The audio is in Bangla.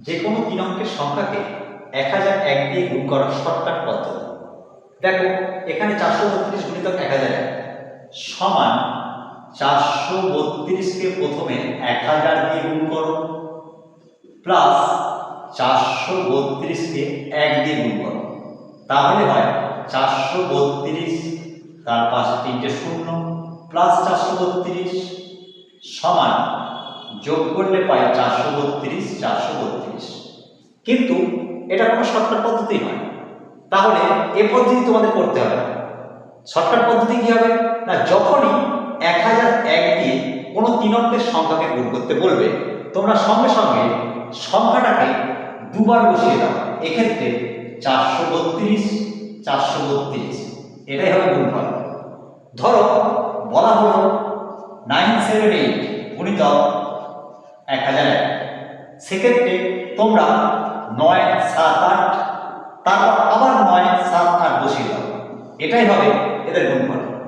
যে কোনো তিন অঙ্কের সংখ্যাকে এক হাজার এক দিয়ে গুণ করার শর্টকাট পদ্ধতি। দেখো, এখানে চারশো বত্রিশ গুণিতক এক হাজার এক সমান চারশো বত্রিশকে প্রথমে এক হাজার দিয়ে গুণ করো প্লাস চারশো বত্রিশকে এক দিয়ে গুণ করো। তাহলে হয় চারশো বত্রিশ তার পাশে তিনটে শূন্য প্লাস চারশো বত্রিশ সমান যোগ করলে পাই চারশো বত্রিশ, চারশো কিন্তু এটা কোনো শর্টকাট পদ্ধতি নয়। তাহলে এ পদ্ধতি তোমাদের করতে হবে। শর্টকাট পদ্ধতি কি হবে? না, যখনই এক হাজার এক দিয়ে কোনো তিন অঙ্কের সংখ্যাকে গুণ করতে বলবে, তোমরা সঙ্গে সঙ্গে সংখ্যাটাকে দুবার বসিয়ে দাও। এক্ষেত্রে চারশো বত্রিশ চারশো বত্রিশ, এটাই হবে গুণফল। ধরো, বলা হলো নাইন সেভেন এইট গুণিতক এক হাজার এক। সেক্ষেত্রে তোমরা নয় সাত আট তারপর আবার নয় সাত আট বসিয়ে দাও। এটাই হবে এদের গুণফল।